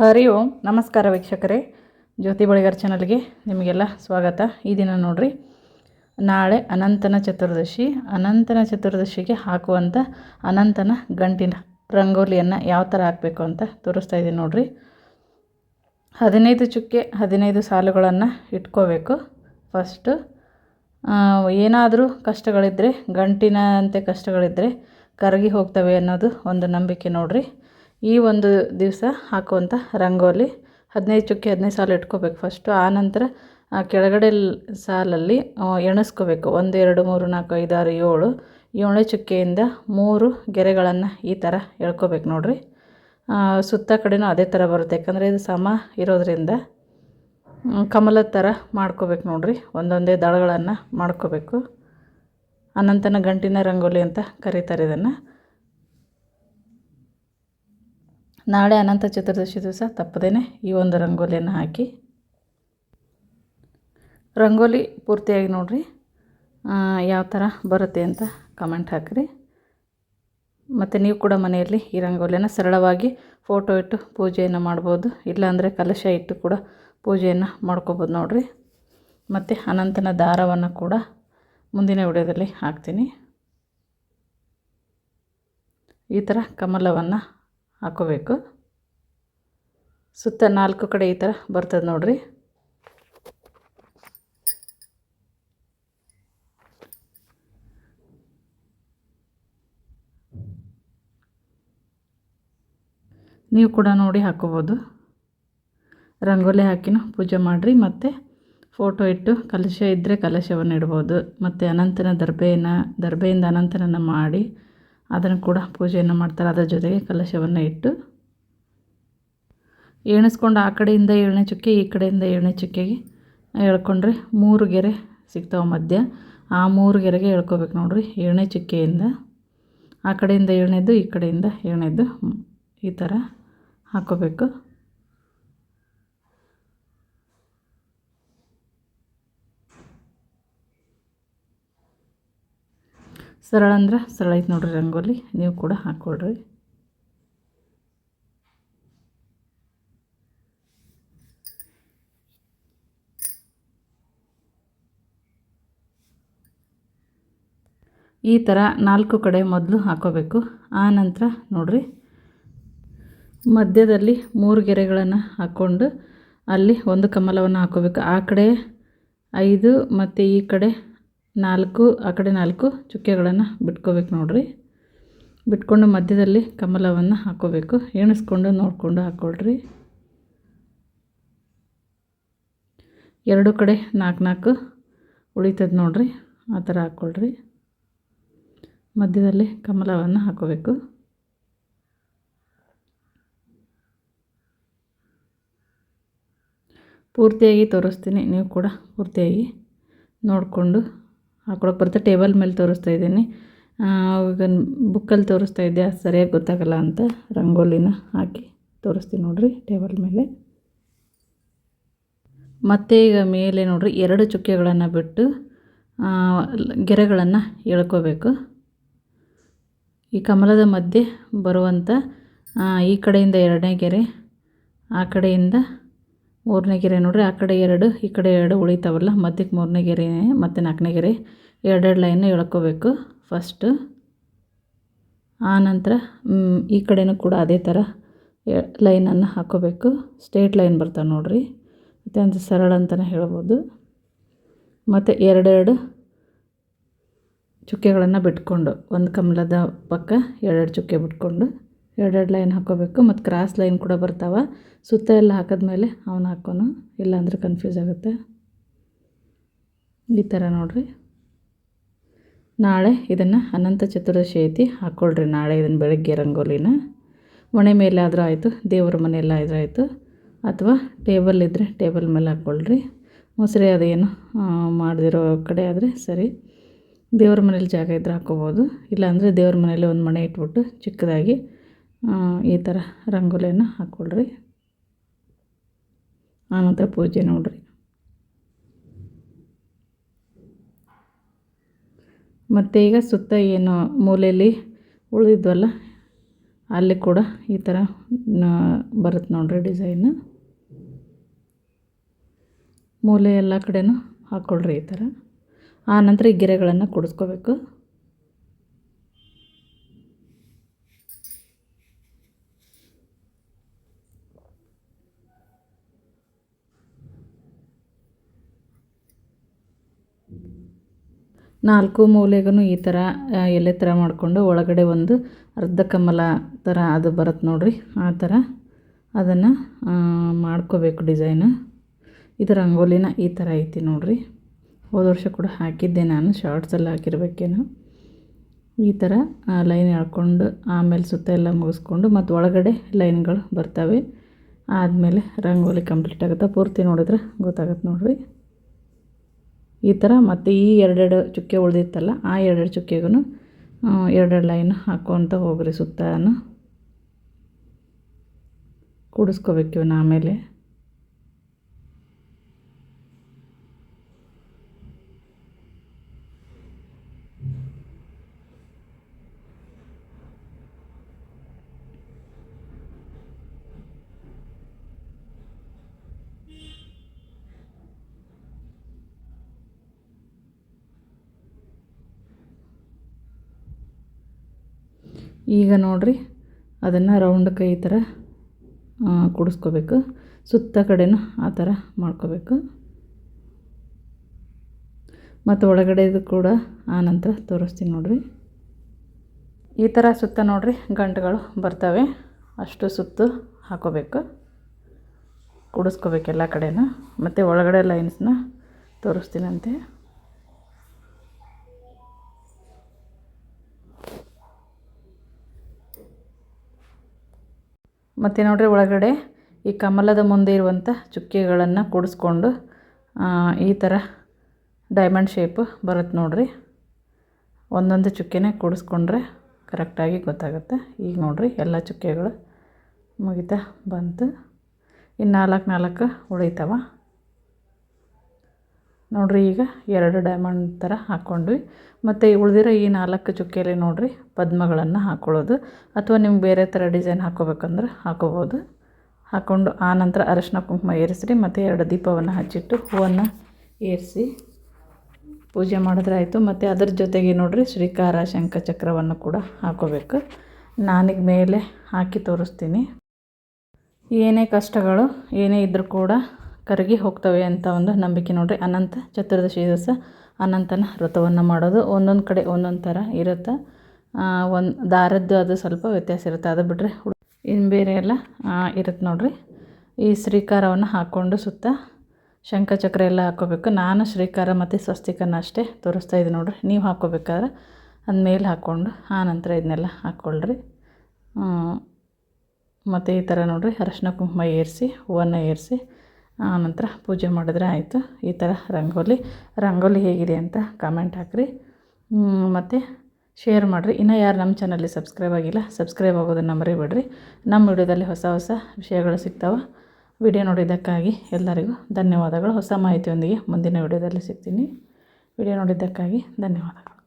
ಹರಿ ಓಂ. ನಮಸ್ಕಾರ ವೀಕ್ಷಕರೇ. ಜ್ಯೋತಿ ಬಳಿಗಾರ್ ಚಾನಲ್ಗೆ ನಿಮಗೆಲ್ಲ ಸ್ವಾಗತ. ಈ ದಿನ ನೋಡ್ರಿ, ನಾಳೆ ಅನಂತನ ಚತುರ್ದಶಿ. ಅನಂತನ ಚತುರ್ದಶಿಗೆ ಹಾಕುವಂಥ ಅನಂತನ ಗಂಟಿನ ರಂಗೋಲಿಯನ್ನು ಯಾವ ಥರ ಹಾಕಬೇಕು ಅಂತ ತೋರಿಸ್ತಾ ಇದ್ದೀನಿ ನೋಡ್ರಿ. ಹದಿನೈದು ಚುಕ್ಕೆ, ಹದಿನೈದು ಸಾಲುಗಳನ್ನು ಇಟ್ಕೋಬೇಕು. ಫಸ್ಟು ಏನಾದರೂ ಕಷ್ಟಗಳಿದ್ದರೆ ಗಂಟಿನಂತೆ ಕಷ್ಟಗಳಿದ್ದರೆ ಕರಗಿ ಹೋಗ್ತವೆ ಅನ್ನೋದು ಒಂದು ನಂಬಿಕೆ ನೋಡ್ರಿ. ಈ ಒಂದು ದಿವಸ ಹಾಕುವಂಥ ರಂಗೋಲಿ ಹದಿನೈದು ಚುಕ್ಕೆ ಹದಿನೈದು ಸಾಲು ಇಟ್ಕೋಬೇಕು ಫಸ್ಟು ಆನಂತರ ಕೆಳಗಡೆ ಸಾಲಲ್ಲಿ ಎಣಿಸ್ಕೋಬೇಕು. ಒಂದು, ಎರಡು, ಮೂರು, ನಾಲ್ಕು, ಐದು, ಆರು, ಏಳು, ಏಳನೇ ಚುಕ್ಕೆಯಿಂದ ಮೂರು ಗೆರೆಗಳನ್ನು ಈ ಥರ ಎಳ್ಕೋಬೇಕು ನೋಡಿರಿ. ಸುತ್ತ ಕಡೆನೂ ಅದೇ ಥರ ಬರುತ್ತೆ. ಯಾಕಂದರೆ ಇದು ಸಮ ಇರೋದ್ರಿಂದ ಕಮಲದ ಥರ ಮಾಡ್ಕೋಬೇಕು ನೋಡಿರಿ. ಒಂದೊಂದೇ ದಳಗಳನ್ನು ಮಾಡ್ಕೋಬೇಕು. ಅನಂತನ ಗಂಟಿನ ರಂಗೋಲಿ ಅಂತ ಕರೀತಾರೆ ಇದನ್ನು. ನಾಳೆ ಅನಂತ ಚತುರ್ದಶಿ ದಿವಸ ತಪ್ಪದೇ ಈ ಒಂದು ರಂಗೋಲಿಯನ್ನು ಹಾಕಿ. ರಂಗೋಲಿ ಪೂರ್ತಿಯಾಗಿ ನೋಡಿರಿ. ಯಾವ ಥರ ಬರುತ್ತೆ ಅಂತ ಕಮೆಂಟ್ ಹಾಕಿರಿ. ಮತ್ತು ನೀವು ಕೂಡ ಮನೆಯಲ್ಲಿ ಈ ರಂಗೋಲಿಯನ್ನು ಸರಳವಾಗಿ ಫೋಟೋ ಇಟ್ಟು ಪೂಜೆಯನ್ನು ಮಾಡ್ಬೋದು. ಇಲ್ಲಾಂದರೆ ಕಲಶ ಇಟ್ಟು ಕೂಡ ಪೂಜೆಯನ್ನು ಮಾಡ್ಕೋಬೋದು ನೋಡಿರಿ. ಮತ್ತು ಅನಂತನ ದಾರವನ್ನು ಕೂಡ ಮುಂದಿನ ವಿಡಿಯೋದಲ್ಲಿ ಹಾಕ್ತೀನಿ. ಈ ಥರ ಕಮಲವನ್ನು ಹಾಕೋಬೇಕು. ಸುತ್ತ ನಾಲ್ಕು ಕಡೆ ಈ ಥರ ಬರ್ತದೆ ನೋಡ್ರಿ. ನೀವು ಕೂಡ ನೋಡಿ ಹಾಕೋಬೋದು. ರಂಗೋಲಿ ಹಾಕಿನೂ ಪೂಜೆ ಮಾಡಿರಿ, ಮತ್ತು ಫೋಟೋ ಇಟ್ಟು ಕಲಶ ಇದ್ದರೆ ಕಲಶವನ್ನು ಇಡ್ಬೋದು, ಮತ್ತು ಅನಂತನ ದರ್ಬೆಯನ್ನು ದರ್ಬೆಯಿಂದ ಅನಂತನನ್ನು ಮಾಡಿ ಅದನ್ನು ಕೂಡ ಪೂಜೆಯನ್ನು ಮಾಡ್ತಾರೆ. ಅದರ ಜೊತೆಗೆ ಕಲಶವನ್ನು ಇಟ್ಟು ಎಣಿಸ್ಕೊಂಡು ಆ ಕಡೆಯಿಂದ ಏಳನೇ ಚುಕ್ಕೆ, ಈ ಕಡೆಯಿಂದ ಏಳನೇ ಚುಕ್ಕೆಗೆ ಎಳ್ಕೊಂಡ್ರೆ ಮೂರು ಗೆರೆ ಸಿಗ್ತಾವೆ ಮಧ್ಯ. ಆ ಮೂರು ಗೆರೆಗೆ ಎಳ್ಕೊಬೇಕು ನೋಡ್ರಿ. ಏಳನೇ ಚುಕ್ಕೆಯಿಂದ ಆ ಕಡೆಯಿಂದ ಏಳನೇದ್ದು, ಈ ಕಡೆಯಿಂದ ಏಳನೇದು ಈ ಥರ ಹಾಕೋಬೇಕು ಸರಳ ಅಂದ್ರೆ ಸರಳ ಐತೆ ನೋಡ್ರಿ ರಂಗೋಲಿ, ನೀವು ಕೂಡ ಹಾಕ್ಕೊಳ್ರಿ ಈ ಥರ ನಾಲ್ಕು ಕಡೆ ಮೊದಲು ಹಾಕೋಬೇಕು. ಆ ನಂತರ ನೋಡ್ರಿ, ಮಧ್ಯದಲ್ಲಿ ಮೂರು ಗೆರೆಗಳನ್ನು ಹಾಕ್ಕೊಂಡು ಅಲ್ಲಿ ಒಂದು ಕಮಲವನ್ನು ಹಾಕೋಬೇಕು. ಆ ಕಡೆ ಐದು, ಮತ್ತು ಈ ಕಡೆ ನಾಲ್ಕು, ಆ ಕಡೆ ನಾಲ್ಕು ಚುಕ್ಕೆಗಳನ್ನು ಬಿಟ್ಕೋಬೇಕು ನೋಡಿರಿ. ಬಿಟ್ಕೊಂಡು ಮಧ್ಯದಲ್ಲಿ ಕಮಲವನ್ನು ಹಾಕೋಬೇಕು. ಎಣಿಸ್ಕೊಂಡು ನೋಡಿಕೊಂಡು ಹಾಕ್ಕೊಳ್ರಿ ಎರಡು ಕಡೆ ನಾಲ್ಕು ನಾಲ್ಕು ಉಳಿತದ ನೋಡಿರಿ. ಆ ಥರ ಹಾಕ್ಕೊಳ್ರಿ ಮಧ್ಯದಲ್ಲಿ ಕಮಲವನ್ನು ಹಾಕೋಬೇಕು. ಪೂರ್ತಿಯಾಗಿ ತೋರಿಸ್ತೀನಿ, ನೀವು ಕೂಡ ಪೂರ್ತಿಯಾಗಿ ನೋಡಿಕೊಂಡು ಹಾಕೊಳಕ್ಕೆ ಬರುತ್ತೆ ಟೇಬಲ್ ಮೇಲೆ ತೋರಿಸ್ತಾ ಇದ್ದೀನಿ. ಆವಾಗ ಬುಕ್ಕಲ್ಲಿ ತೋರಿಸ್ತಾ ಇದ್ದೆ ಸರಿಯಾಗಿ ಗೊತ್ತಾಗಲ್ಲ ಅಂತ ರಂಗೋಲಿನ ಹಾಕಿ ತೋರಿಸ್ತೀನಿ ನೋಡಿರಿ ಟೇಬಲ್ ಮೇಲೆ. ಮತ್ತೆ ಈಗ ಮೇಲೆ ನೋಡಿರಿ ಎರಡು ಚುಕ್ಕೆಗಳನ್ನು ಬಿಟ್ಟು ಗೆರೆಗಳನ್ನು ಎಳ್ಕೋಬೇಕು. ಈ ಕಮಲದ ಮಧ್ಯೆ ಬರುವಂಥ ಈ ಕಡೆಯಿಂದ ಎರಡನೇ ಗೆರೆ, ಆ ಕಡೆಯಿಂದ ಮೂರನೇ ಗೆರೆ ನೋಡ್ರಿ, ಆ ಕಡೆ ಎರಡು, ಈ ಕಡೆ ಎರಡು ಉಳಿತಾವಲ್ಲ, ಮಧ್ಯಕ್ಕೆ ಮೂರನೇ ಗೆರೆ, ಮತ್ತು ನಾಲ್ಕನೇ ಗೆರೆ. ಎರಡೆರಡು ಲೈನ್ ಎಳ್ಕೋಬೇಕು ಫಸ್ಟು ಆನಂತರ ಈ ಕಡೆನೂ ಕೂಡ ಅದೇ ಥರ ಲೈನನ್ನು ಹಾಕೋಬೇಕು. ಸ್ಟ್ರೇಟ್ ಲೈನ್ ಬರ್ತಾವೆ ನೋಡ್ರಿ. ಅತ್ಯಂತ ಸರಳ ಅಂತಲೇ ಹೇಳ್ಬೋದು. ಮತ್ತು ಎರಡೆರಡು ಚುಕ್ಕೆಗಳನ್ನು ಬಿಟ್ಕೊಂಡು, ಒಂದು ಕಮಲದ ಪಕ್ಕ ಎರಡೆರಡು ಚುಕ್ಕೆ ಬಿಟ್ಕೊಂಡು ಎರಡೆರಡು ಲೈನ್ ಹಾಕೋಬೇಕು, ಮತ್ತು ಕ್ರಾಸ್ ಲೈನ್ ಕೂಡ ಬರ್ತಾವೆ. ಸುತ್ತ ಎಲ್ಲ ಹಾಕಿದ್ಮೇಲೆ ಅವನ್ನ ಹಾಕೋನು ಇಲ್ಲಾಂದರೆ ಕನ್ಫ್ಯೂಸ್ ಆಗುತ್ತೆ. ಈ ಥರ ನೋಡಿರಿ. ನಾಳೆ ಇದನ್ನು ಅನಂತ ಚತುರ್ದಶಿ ಐತಿ ಹಾಕ್ಕೊಳ್ರಿ ನಾಳೆ ಇದನ್ನು ಬೆಳಗ್ಗೆ ರಂಗೋಲಿನ. ಮನೆ ಮೇಲೆ ಆದರೂ ಆಯಿತು, ದೇವ್ರ ಮನೆಯಲ್ಲ ಆದರೂ ಆಯಿತು. ಅಥವಾ ಟೇಬಲ್ ಇದ್ದರೆ ಟೇಬಲ್ ಮೇಲೆ ಹಾಕ್ಕೊಳ್ರಿ ಮೊಸರೆ ಅದೇನು ಮಾಡದಿರೋ ಕಡೆ ಆದರೆ ಸರಿ. ದೇವ್ರ ಮನೇಲಿ ಜಾಗ ಇದ್ದರೆ ಹಾಕ್ಕೋಬೋದು ಇಲ್ಲಾಂದರೆ ದೇವ್ರ ಮನೇಲಿ ಒಂದು ಮನೆ ಇಟ್ಬಿಟ್ಟು ಚಿಕ್ಕದಾಗಿ ಈ ಥರ ರಂಗೋಲಿಯನ್ನು ಹಾಕ್ಕೊಳ್ರಿ ಆನಂತರ ಪೂಜೆ ನೋಡ್ರಿ. ಮತ್ತು ಈಗ ಸುತ್ತ ಏನು ಮೂಲೆಯಲ್ಲಿ ಉಳಿದಿದ್ವಲ್ಲ, ಅಲ್ಲಿ ಕೂಡ ಈ ಥರ ಬರುತ್ತೆ ನೋಡಿರಿ ಡಿಸೈನ್. ಮೂಲೆ ಎಲ್ಲ ಕಡೆಯೂ ಹಾಕ್ಕೊಳ್ರಿ ಈ ಥರ ಆನಂತರ ಈ ಗೆರೆಗಳನ್ನು ಕುಡಿಸ್ಕೋಬೇಕು. ನಾಲ್ಕು ಮೂಲೆಗೂ ಈ ಥರ ಎಲೆ ಥರ ಮಾಡಿಕೊಂಡು ಒಳಗಡೆ ಒಂದು ಅರ್ಧ ಕಮಲ ಥರ ಅದು ಬರುತ್ತೆ ನೋಡಿರಿ, ಆ ಥರ ಅದನ್ನು ಮಾಡ್ಕೋಬೇಕು ಡಿಸೈನು. ಇದು ರಂಗೋಲಿನ ಈ ಥರ ಐತಿ ನೋಡಿರಿ. ಹೋದ ವರ್ಷ ಕೂಡ ಹಾಕಿದ್ದೆ ನಾನು ಶಾರ್ಟ್ಸಲ್ಲಿ ಹಾಕಿರ್ಬೇಕೇನು. ಈ ಥರ ಲೈನ್ ಎಳ್ಕೊಂಡು ಆಮೇಲೆ ಸುತ್ತ ಎಲ್ಲ ಮುಗಿಸ್ಕೊಂಡು ಮತ್ತು ಒಳಗಡೆ ಲೈನ್ಗಳು ಬರ್ತವೆ. ಆದಮೇಲೆ ರಂಗೋಲಿ ಕಂಪ್ಲೀಟ್ ಆಗುತ್ತೆ ಪೂರ್ತಿ ನೋಡಿದ್ರೆ ಗೊತ್ತಾಗುತ್ತೆ ನೋಡಿರಿ. ಈ ಥರ ಮತ್ತು ಈ ಎರಡೆರಡು ಚುಕ್ಕೆ ಉಳಿದಿತ್ತಲ್ಲ, ಆ ಎರಡೆರಡು ಚುಕ್ಕೆಗೂ ಎರಡೆರಡು ಲೈನ್ ಹಾಕ್ಕೊತ ಹೋಗ್ರಿ ಸುತ್ತಾನು. ಕೂಡಿಸ್ಕೋಬೇಕು ಆಮೇಲೆ. ಈಗ ನೋಡಿರಿ, ಅದನ್ನು ರೌಂಡ್ ಕೈ ಥರ ಕುಡಿಸ್ಕೋಬೇಕು. ಸುತ್ತ ಕಡೆನೂ ಆ ಥರ ಮಾಡ್ಕೋಬೇಕು. ಮತ್ತು ಒಳಗಡೆದು ಕೂಡ ಆ ನಂತರ ತೋರಿಸ್ತೀನಿ ನೋಡಿರಿ. ಈ ಥರ ಸುತ್ತ ನೋಡಿರಿ, ಗಂಟುಗಳು ಬರ್ತವೆ. ಅಷ್ಟು ಸುತ್ತು ಹಾಕೋಬೇಕು. ಕುಡಿಸ್ಕೋಬೇಕು ಎಲ್ಲ ಕಡೆನೂ. ಮತ್ತು ಒಳಗಡೆ ಲೈನ್ಸ್ನ ತೋರಿಸ್ತೀನಂತೆ. ಮತ್ತು ನೋಡಿರಿ ಒಳಗಡೆ ಈ ಕಮಲದ ಮುಂದೆ ಇರುವಂಥ ಚುಕ್ಕೆಗಳನ್ನು ಕೂಡಿಸ್ಕೊಂಡು ಈ ಥರ ಡೈಮಂಡ್ ಶೇಪ್ ಬರುತ್ತೆ ನೋಡಿರಿ. ಒಂದೊಂದು ಚುಕ್ಕೆನೇ ಕೂಡಿಸ್ಕೊಂಡ್ರೆ ಕರೆಕ್ಟಾಗಿ ಗೊತ್ತಾಗುತ್ತೆ. ಈಗ ನೋಡಿರಿ ಎಲ್ಲ ಚುಕ್ಕೆಗಳು ಮುಗಿತಾ ಬಂತು. ಇನ್ನು ನಾಲ್ಕು ನಾಲ್ಕು ಉಳಿತಾವ. ನೋಡಿರಿ ಈಗ ಎರಡು ಡೈಮಂಡ್ ಥರ ಹಾಕ್ಕೊಂಡ್ವಿ ಮತ್ತು ಉಳಿದಿರೋ ಈ ನಾಲ್ಕು ಚುಕ್ಕೆಯಲ್ಲಿ ನೋಡಿರಿ ಪದ್ಮಗಳನ್ನು ಹಾಕ್ಕೊಳ್ಳೋದು ಅಥವಾ ನಿಮ್ಗೆ ಬೇರೆ ಥರ ಡಿಸೈನ್ ಹಾಕ್ಕೋಬೇಕಂದ್ರೆ ಹಾಕ್ಕೋಬೋದು ಹಾಕ್ಕೊಂಡು ನಂತರ ಅರಶಿನ ಕುಂಕುಮ ಏರಿಸ್ರಿ, ಮತ್ತು ಎರಡು ದೀಪವನ್ನು ಹಚ್ಚಿಟ್ಟು ಹೂವನ್ನು ಏರಿಸಿ ಪೂಜೆ ಮಾಡಿದ್ರೆ ಆಯಿತು. ಮತ್ತು ಅದರ ಜೊತೆಗೆ ನೋಡಿರಿ ಶ್ರೀಕಾರ ಶಂಖ ಚಕ್ರವನ್ನು ಕೂಡ ಹಾಕ್ಕೋಬೇಕು ನಾನಿಗೆ ಮೇಲೆ ಹಾಕಿ ತೋರಿಸ್ತೀನಿ. ಏನೇ ಕಷ್ಟಗಳು, ಏನೇ ಇದ್ದರೂ ಕೂಡ ಕರಗಿ ಹೋಗ್ತವೆ ಅಂತ ಒಂದು ನಂಬಿಕೆ ನೋಡಿರಿ. ಅನಂತ ಚತುರ್ದಶಿ ದಿವಸ ಅನಂತನ ವ್ರತವನ್ನು ಮಾಡೋದು. ಒಂದೊಂದು ಕಡೆ ಒಂದೊಂದು ಥರ ಇರುತ್ತೆ. ಒಂದು ದಾರದ್ದು ಅದು ಸ್ವಲ್ಪ ವ್ಯತ್ಯಾಸ ಇರುತ್ತೆ. ಅದು ಬಿಟ್ಟರೆ ಇನ್ನು ಬೇರೆ ಎಲ್ಲ ಇರುತ್ತೆ ನೋಡಿರಿ. ಈ ಶ್ರೀಕಾರವನ್ನು ಹಾಕ್ಕೊಂಡು ಸುತ್ತ ಶಂಖಚಕ್ರ ಎಲ್ಲ ಹಾಕ್ಕೋಬೇಕು. ನಾನು ಶ್ರೀಕಾರ ಮತ್ತು ಸ್ವಸ್ತಿಕನ ಅಷ್ಟೇ ತೋರಿಸ್ತಾ ಇದ್ದೀನಿ ನೋಡಿರಿ. ನೀವು ಹಾಕ್ಕೋಬೇಕಾದ್ರೆ ಅದು ಮೇಲೆ ಹಾಕ್ಕೊಂಡು ಆ ನಂತರ ಇದನ್ನೆಲ್ಲ ಹಾಕ್ಕೊಳ್ರಿ ಮತ್ತು ಈ ಥರ ನೋಡಿರಿ. ಅರಶಿನ ಕುಂಕುಮ ಏರಿಸಿ ಹೂವನ್ನು ಏರಿಸಿ ಆನಂತರ ಪೂಜೆ ಮಾಡಿದ್ರೆ ಆಯಿತು. ಈ ಥರ ರಂಗೋಲಿ. ರಂಗೋಲಿ ಹೇಗಿದೆ ಅಂತ ಕಾಮೆಂಟ್ ಹಾಕಿರಿ. ಮತ್ತು ಶೇರ್ ಮಾಡಿರಿ. ಇನ್ನು ಯಾರು ನಮ್ಮ ಚಾನಲ್ಲಿ ಸಬ್ಸ್ಕ್ರೈಬ್ ಆಗಿಲ್ಲ ಸಬ್ಸ್ಕ್ರೈಬ್ ಆಗೋದನ್ನು ಮರಿಬೇಡ್ರಿ. ನಮ್ಮ ವಿಡಿಯೋದಲ್ಲಿ ಹೊಸ ಹೊಸ ವಿಷಯಗಳು ಸಿಗ್ತಾವೆ. ವಿಡಿಯೋ ನೋಡಿದ್ದಕ್ಕಾಗಿ ಎಲ್ಲರಿಗೂ ಧನ್ಯವಾದಗಳು. ಹೊಸ ಮಾಹಿತಿಯೊಂದಿಗೆ ಮುಂದಿನ ವಿಡಿಯೋದಲ್ಲಿ ಸಿಗ್ತೀನಿ. ವಿಡಿಯೋ ನೋಡಿದ್ದಕ್ಕಾಗಿ ಧನ್ಯವಾದಗಳು.